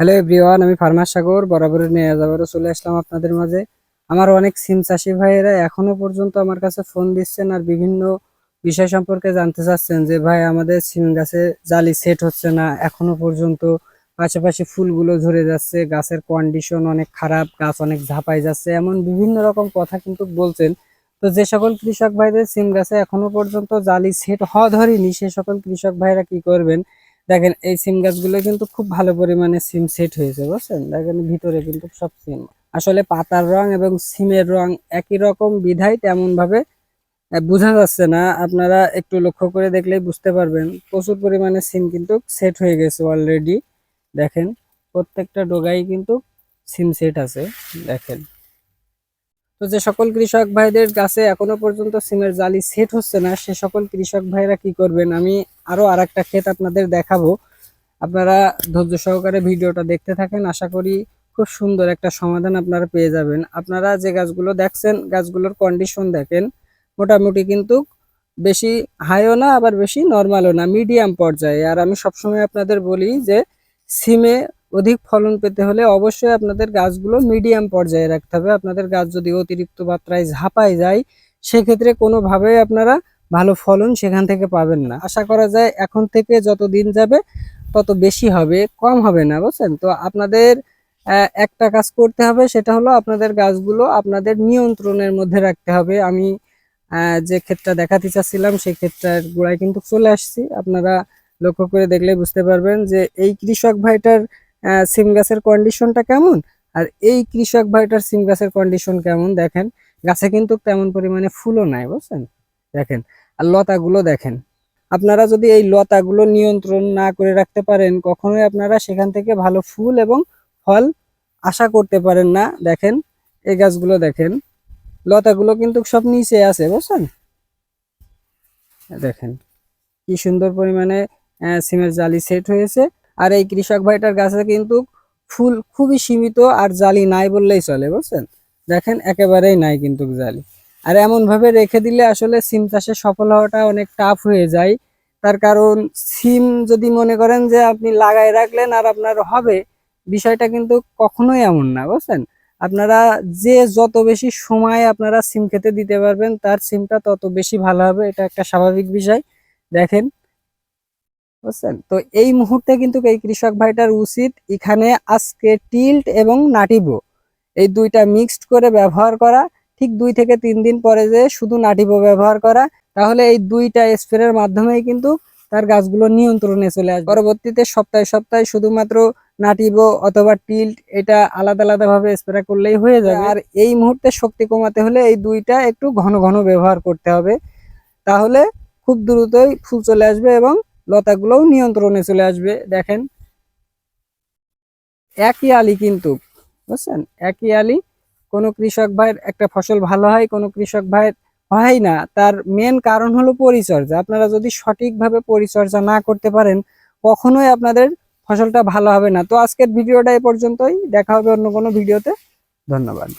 Hello everyone, আমি farmer সাগর বরাবর নিয়ে আবারও চলে আসলাম আপনাদের মাঝে। আমার অনেক সিম চাষি ভাইয়েরা এখনও পর্যন্ত আমার কাছে ফোন দিচ্ছেন আর বিভিন্ন বিষয় সম্পর্কে জানতে চাচ্ছেন যে, ভাই, আমাদের সিম গাছে জালি সেট হচ্ছে না, এখনও পর্যন্ত পাশাপাশি ফুলগুলো ঝরে যাচ্ছে, গাছের কন্ডিশন অনেক খারাপ, গাছ অনেক ঝাঁপাই যাচ্ছে, এমন বিভিন্ন রকম কথা কিন্তু বলছেন। তো যে সকল কৃষক ভাইদের সিম গাছে এখনও পর্যন্ত জালি সেট হওয়া ধরেনি, সে সকল কৃষক ভাইরা কি করবেন? দেখেন এই সিম গাছগুলো কিন্তু খুব ভালো পরিমাণে সিম সেট হয়েছে বুঝছেন? দেখেন ভিতরে কিন্তু সব সিম। আসলে পাতার রং এবং সিমের রং একই রকম বিধায় তেমন ভাবে আহ, বোঝা যাচ্ছে না। আপনারা একটু লক্ষ্য করে দেখলেই বুঝতে পারবেন। প্রচুর পরিমাণে সিম কিন্তু সেট হয়ে গেছে অলরেডি দেখেন প্রত্যেকটা ডোগাই কিন্তু সিম সেট আছে। দেখেন। তো যে সকল কৃষক ভাইদের কাছে এখনও পর্যন্ত সিমের জালি সেট হচ্ছে না, সে সকল কৃষক ভাইরা কি করবেন? আমি আরও আর একটা ক্ষেত আপনাদের দেখাবো। আপনারা ধৈর্য সহকারে ভিডিওটা দেখতে থাকেন, আশা করি খুব সুন্দর একটা সমাধান আপনারা পেয়ে যাবেন। আপনারা যে গাছগুলো দেখছেন, গাছগুলোর কন্ডিশন দেখেন, মোটামুটি কিন্তু বেশি হাইও না, আবার বেশি নর্মালও না মিডিয়াম পর্যায়ে। আর আমি সবসময় আপনাদের বলি যে, সিমে অধিক ফলন পেতে হলে অবশ্যই আপনাদের গাছগুলো মিডিয়াম পর্যায়ে রাখতে হবে। আপনাদের গাছ যদি অতিরিক্ত মাত্রায় ঝাঁপায় যায়, সেক্ষেত্রে কোনোভাবেই আপনারা ভালো ফলন সেখান থেকে পাবেন না। আশা করা যায় এখন থেকে যত দিন যাবে, তত বেশি হবে, কম হবে না, বুঝছেন? তো আপনাদের একটা কাজ করতে হবে, সেটা হলো আপনাদের গাছগুলো আপনাদের নিয়ন্ত্রণের মধ্যে রাখতে হবে। আমি যে ক্ষেতটা দেখাতে চাচ্ছিলাম, সেই ক্ষেতটার গোড়ায় কিন্তু চলে আসছি। আপনারা লক্ষ্য করে দেখলে বুঝতে পারবেন যে এই কৃষক ভাইটার সিম গাছের কন্ডিশনটা কেমন? আর এই কৃষক ভাইটার সিম গাছের কন্ডিশন কেমন? দেখেন, গাছে কিন্তু তেমন পরিমাণে ফুলও নাই, বুঝছেন? দেখেন, আর লতাগুলো দেখেন। আপনারা যদি এই লতাগুলো নিয়ন্ত্রণ না করে রাখতে পারেন, কখনোই আপনারা সেখান থেকে ভালো ফুল এবং ফল আশা করতে পারেন না। দেখেন, এই গাছগুলো দেখেন, লতাগুলো কিন্তু সব নিচে আছে, বুঝছেন? দেখেন, কি সুন্দর পরিমাণে সিমের জালি সেট হয়েছে। আর এই কৃষক ভাইটার গাছে কিন্তু ফুল খুবই সীমিত আর জালি নাই বললেই চলে, বুঝছেন? দেখেন, একেবারেই নাই কিন্তু জালি। আর এমন ভাবে রেখে দিলে আসলে সিম চাষে সফল হওয়াটা অনেক টাফ হয়ে যায়। তার কারণ, সিম যদি মনে করেন যে আপনি লাগাই রাখলেন আর আপনার হবে, বিষয়টা কিন্তু কখনোই এমন না, বুঝছেন? আপনারা যে যত বেশি সময় আপনারা সিম খেতে দিতে পারবেন, তার সিমটা তত বেশি ভালো হবে, এটা একটা স্বাভাবিক বিষয়। দেখেন বুঝছেন? তো এই মুহূর্তে কিন্তু এই কৃষক ভাইটার উচিত এখানে আজকে টিল্ট এবং নাটিবো এই দুইটা মিক্সড করে ব্যবহার করা। ঠিক দুই থেকে তিন দিন পরে যে শুধু নাটিবো ব্যবহার করা, তাহলে এই দুইটা স্প্রের মাধ্যমেই কিন্তু তার গাছগুলো নিয়ন্ত্রণে চলে আসবে। পরবর্তীতে সপ্তাহে সপ্তাহে শুধুমাত্র নাটিবো অথবা টিল্ট, এটা আলাদা আলাদা ভাবে স্প্রে করলেই হয়ে যাবে। আর এই মুহূর্তে শক্তি কমাতে হলে এই দুইটা একটু ঘন ঘন ব্যবহার করতে হবে। তাহলে খুব দ্রুতই ফুল চলে আসবে এবং লতাগুলোও নিয়ন্ত্রণে চলে আসবে, দেখেন। একই আলি কিন্তু, বুঝছেন? একই আলি, কোনো কৃষক ভাইয়ের একটা ফসল ভালো হয়, কোনো কৃষক ভাইয়ের হয় না। তার মেন কারণ হলো পরিচর্যা। আপনারা যদি সঠিকভাবে পরিচর্যা না করতে পারেন, কখনোই আপনাদের ফসলটা ভালো হবে না। তো আজকের ভিডিওটা এ পর্যন্তই। দেখা হবে অন্য কোনো ভিডিওতে। ধন্যবাদ।